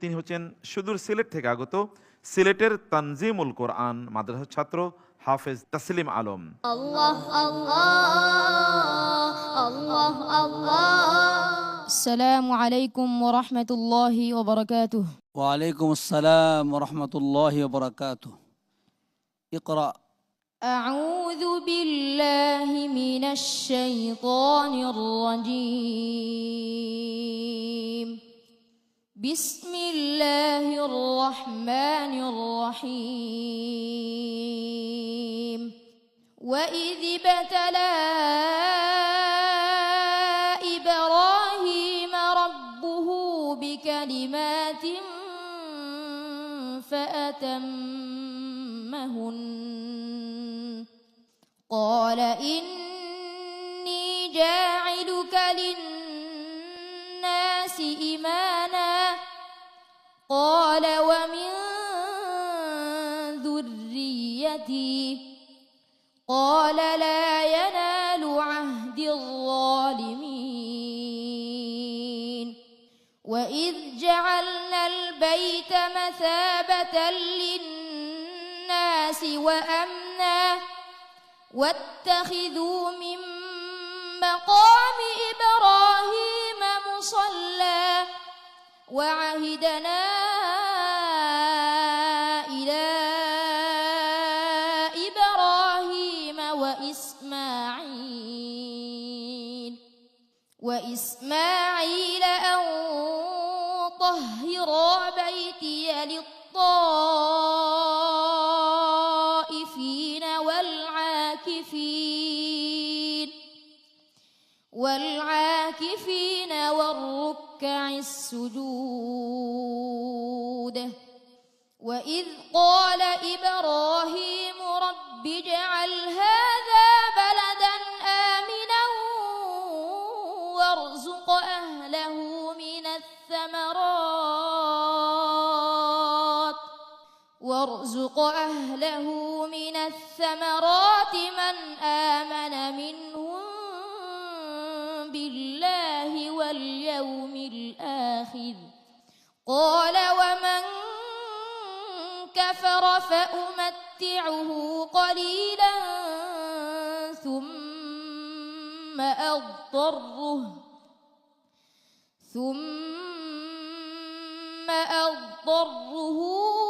তিনি হচ্ছেন সুদূর সিলেট থেকে আগত সিলেটের তানজিমুল কোরআন মাদ্রাসার ছাত্র হাফেজ তাসলিম আলম الله الله الله الله السلام عليكم ورحمة الله وبركاته وعليكم السلام ورحمة الله وبركاته اقرأ أعوذ بالله من الشيطان الرجيم بسم الله الرحمن الرحيم. وإذ ابتلى إبراهيم ربه بكلمات فأتمهن. قال إني ذريتي قال لا ينال عهد الظالمين. وإذ جعلنا البيت مثابة للناس وأمنا. واتخذوا من مقام إبراهيم مصلى. وعهدنا طهرا بيتي للطائفين والعاكفين والعاكفين والركع السجود. وإذ قال إبراهيم رب اجعل هذا بلدا آمنا وارزق أهله من الثمرات وارزق أهله من الثمرات من آمن منهم بالله واليوم الآخر. قال ومن كفر فأمتعه قليلا ثم أضطره. ثم أضطره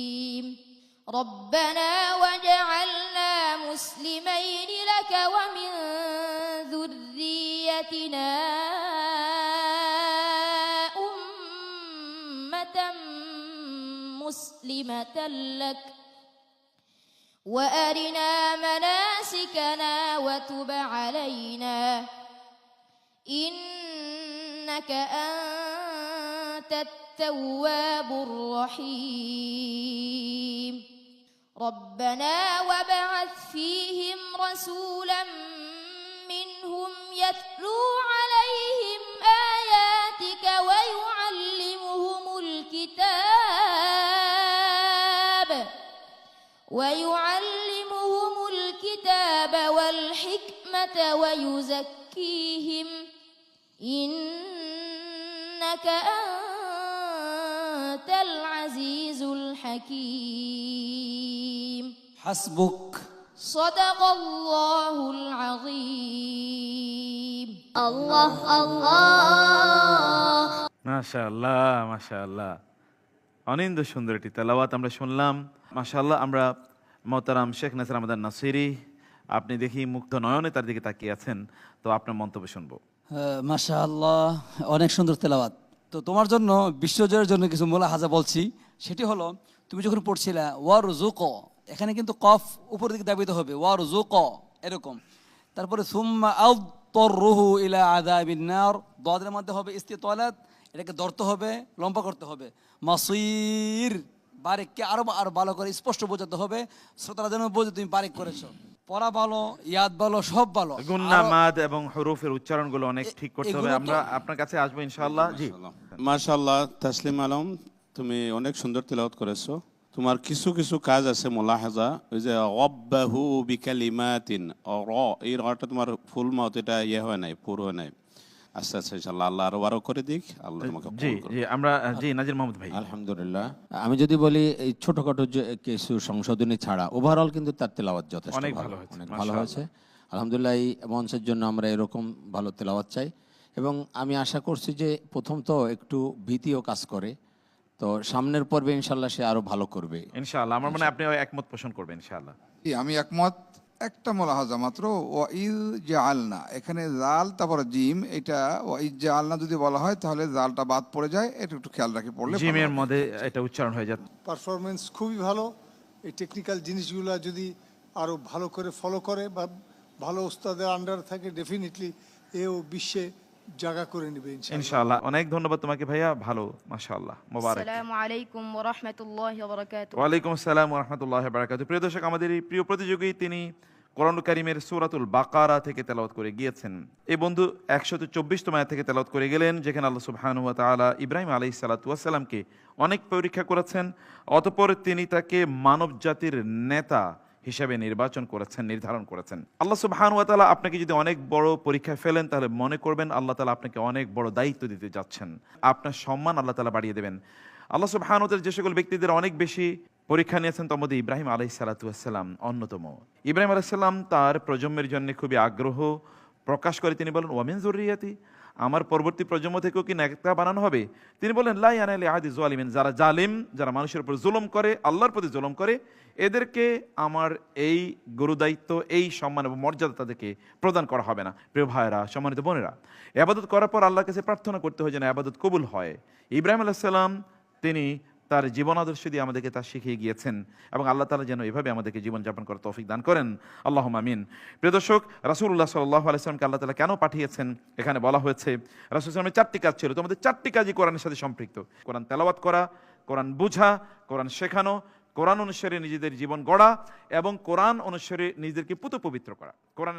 ربنا وجعلنا مسلمين لك ومن ذريتنا أمة مسلمة لك وأرنا مناسكنا وتب علينا إنك أنت التواب الرحيم ربنا وابعث فيهم رسولا منهم يتلو عليهم آياتك ويعلمهم الكتاب ويعلمهم الكتاب والحكمة ويزكيهم إنك أنت العزيز الحكيم حسبك صدق الله العظيم الله الله মাশাআল্লাহ মাশাআল্লাহ অনিন্দ সুন্দর একটি তেলাওয়াত আমরা শুনলাম মাশাআল্লাহ আমরা মোহতারাম শেখ নাসির আমাদের নাসিরি আপনি দেখি মুগ্ধ নয়নে তার দিকে তাকিয়ে আছেন তো আপনার মন্তব্য শুনবো মাশা আল্লাহ অনেক সুন্দর তেলাওয়াত তো তোমার জন্য বিশ্বজয়ের জন্য কিছু মোলা হাজা বলছি সেটি হলো তুমি যখন পড়ছিলা ওয়ার জুক এখানে কিন্তু কফ উপর দিকে দাবিতে হবে ওয়ার জুক এরকম। তারপরে সুম্মা আউ তররুহু ইলা আযাবিন নার দদের মধ্যে হবে ইস্তিতালাত এটাকে ধরতে হবে লম্বা করতে হবে। মাসির বারেককে আরও আরও ভালো করে স্পষ্ট বোঝাতে হবে শ্রোতারা যেন বোঝে তুমি বারেক করেছ। পড়া ভালো ইয়াদ ভালো সব ভালো। গুন্না মাদ এবং হরুফের উচ্চারণগুলো অনেক ঠিক করতে হবে। আমরা আপনার কাছে আসব ইনশাআল্লাহ। জি। মাশাল্লাহ তাসলিম আলম তুমি অনেক সুন্দর তেলাওয়াত করেছ। তোমার কিছু কিছু কাজ আছে মোলাহাজা ওই যে অব্বাহু বিকালিমাতিন অ- র এই রটা তোমার ফুল মাউথ এটা ইয়ে হয় নাই পুরো হয় নাই। আচ্ছা আচ্ছা ইনশাল্লাহ আল্লাহ আরও আরও করে দিক আল্লাহ তোমাকে জি জি আমরা জি নাজির মোহাম্মদ ভাই। আলহামদুলিল্লাহ। আমি যদি বলি এই ছোটখাটো যে কিছু সংশোধনী ছাড়া ওভারঅল কিন্তু তার তেলাওয়াত যথেষ্ট অনেক ভালো হয়েছে, অনেক ভালো হয়েছে। আলহামদুলিল্লাহ এই মঞ্চের জন্য আমরা এরকম ভালো তেলাওয়াত চাই। এবং আমি আশা করছি যে প্রথম তো একটু ভীতিও কাজ করে তো সামনের পর্বে ইনশাল্লাহ সে আরও ভালো করবে। ইনশাআল্লাহ আমার মনে হয় আপনি একমত পোষণ করবেন ইনশাআল্লাহ। জি, আমি একমত। একটা মোলাহাজা মাত্র ওয়াইদ যে আলনা এখানে জাল তারপরে জিম এটা ওয়াইদ যে আলনা যদি বলা হয় তাহলে জালটা বাদ পড়ে যায়। এটা একটু খেয়াল রাখি পড়লে জিমের মধ্যে এটা উচ্চারণ হয়ে যায়। পারফরমেন্স খুবই ভালো। এই টেকনিক্যাল জিনিসগুলো যদি আরও ভালো করে ফলো করে বা ভালো ওস্তাদের আন্ডার থাকে ডেফিনেটলি এও বিশ্বে করে নেবে ইনশাআল্লাহ। অনেক ধন্যবাদ তোমাকে ভাইয়া। ভালো মাশাআল্লাহ। মোবারক। আসসালামু আলাইকুম ওয়া রাহমাতুল্লাহি ওয়া বারাকাতুহু ওয়া আলাইকুম আসসালাম ওয়া রাহমাতুল্লাহি ওয়া বারাকাতুহু প্রিয় দর্শক আমাদের এই প্রিয় প্রতিযোগী তিনি কোরআন কারিমের বাকারা থেকে তেলাওয়াত করে গিয়েছেন। এই বন্ধু একশত চব্বিশ তোমায় থেকে তেলাওয়াত করে গেলেন যেখানে আল্লাহ সুবাহানুয়া তালা ইব্রাহিম আলি সালাতুয়াসাল্লামকে অনেক পরীক্ষা করেছেন। অতপর তিনি তাকে মানব জাতির নেতা হিসাবে নির্বাচন করেছেন, নির্ধারণ করেছেন। আল্লাহ সুবহানাহু ওয়া তাআলা আপনাকে যদি অনেক বড় পরীক্ষায় ফেলেন, তাহলে মনে করবেন আল্লাহ তাআলা আপনাকে অনেক বড় দায়িত্ব দিতে যাচ্ছেন। আপনার সম্মান আল্লাহ তাআলা বাড়িয়ে দেবেন। আল্লাহ সুবহানুদের যে সকল ব্যক্তিদের অনেক বেশি পরীক্ষা নিয়েছেন, তার মধ্যে ইব্রাহিম আলাই সালাতাম অন্যতম। ইব্রাহিম আলাইসাল্লাম তার প্রজন্মের জন্য খুবই আগ্রহ প্রকাশ করে, তিনি বলেন ওয়ামিন জরুরিয়াতি আমার পরবর্তী প্রজন্ম থেকেও কি নেতা বানানো হবে? তিনি বলেন লাই আনালি আদি জোয়ালিমিন যারা জালিম, যারা মানুষের উপর জুলম করে, আল্লাহর প্রতি জুলম করে, এদেরকে আমার এই গুরুদায়িত্ব, এই সম্মান এবং মর্যাদা তাদেরকে প্রদান করা হবে না। প্রিয় ভাইরা সম্মানিত বোনেরা আবাদত করার পর আল্লাহর কাছে প্রার্থনা করতে হয় যেন আবাদত কবুল হয়। ইব্রাহিম আলাইসাল্লাম তিনি তার জীবন আদর্শ দিয়ে আমাদেরকে তা শিখিয়ে গিয়েছেন এবং আল্লাহ তালা যেন এভাবে আমাদেরকে জীবনযাপন করার তৌফিক দান করেন। আল্লাহ আমিন। প্রিয় দর্শক রাসুল্লাহ সাল্লাহ আলাইসলামকে আল্লাহ তালা কেন পাঠিয়েছেন? এখানে বলা হয়েছে, রাসুল ইসলামের চারটি কাজ ছিল। তোমাদের চারটি কাজই কোরআনের সাথে সম্পৃক্ত। কোরআন তেলাওয়াত করা, কোরআন বুঝা, কোরআন শেখানো, কোরআন অনুসারে নিজেদের জীবন গড়া এবং কোরআন অনুসারে নিজেদেরকে পুত পবিত্র করা কোরআন